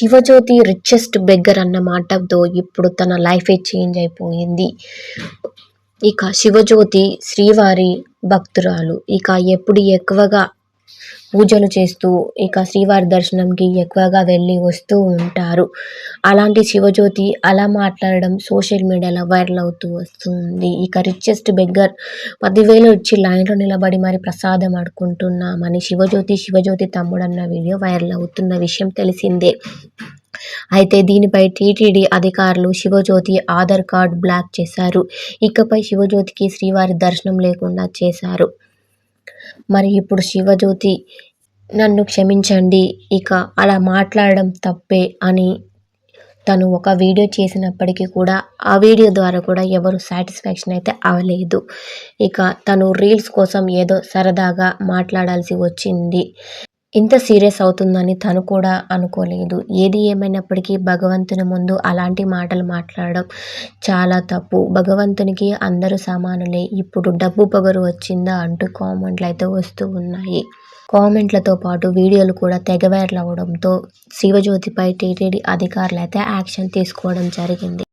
Shivajyothi richest beggar అన్న మాటతో ఇప్పుడు తన లైఫే చేంజ్ అయిపోయింది. ఇక శివజ్యోతి శ్రీవారి భక్తురాలు. ఇక ఎప్పుడు ఎక్కువగా పూజలు చేస్తూ ఇక శ్రీవారి దర్శనంకి ఎక్కువగా వెళ్ళి వస్తూ ఉంటారు. అలాంటి శివజ్యోతి అలా మాట్లాడడం సోషల్ మీడియాలో వైరల్ అవుతూ వస్తుంది. ఇక రిచెస్ట్ బెగ్గర్ పదివేలు ఇచ్చి లైన్లో నిలబడి మరి ప్రసాదం అడుకుంటున్నామని శివజ్యోతి శివజ్యోతి తమ్ముడు అన్న వీడియో వైరల్ అవుతున్న విషయం తెలిసిందే. అయితే దీనిపై టీటీడీ అధికారులు శివజ్యోతి ఆధార్ కార్డు బ్లాక్ చేశారు. ఇకపై శివజ్యోతికి శ్రీవారి దర్శనం లేకుండా చేశారు. మరి ఇప్పుడు శివజ్యోతి నన్ను క్షమించండి ఇక అలా మాట్లాడడం తప్పే అని తను ఒక వీడియో చేసినప్పటికీ కూడా ఆ వీడియో ద్వారా కూడా ఎవరు సాటిస్ఫాక్షన్ అయితే అవ్వలేదు. ఇక తను రీల్స్ కోసం ఏదో సరదాగా మాట్లాడాల్సి వచ్చింది. ఇంత సీరియస్ అవుతుందని తను కూడా అనుకోలేదు. ఏది ఏమైనప్పటికీ భగవంతుని ముందు అలాంటి మాటలు మాట్లాడడం చాలా తప్పు. భగవంతునికి అందరూ సమానులే. ఇప్పుడు డబ్బు పొగరు వచ్చిందా అంటూ కామెంట్లు అయితే వస్తూ ఉన్నాయి. కామెంట్లతో పాటు వీడియోలు కూడా తెగ వైరల్ అవడంతో శివజ్యోతిపై టీటీడీ అధికారులు అయితే యాక్షన్ తీసుకోవడం జరిగింది.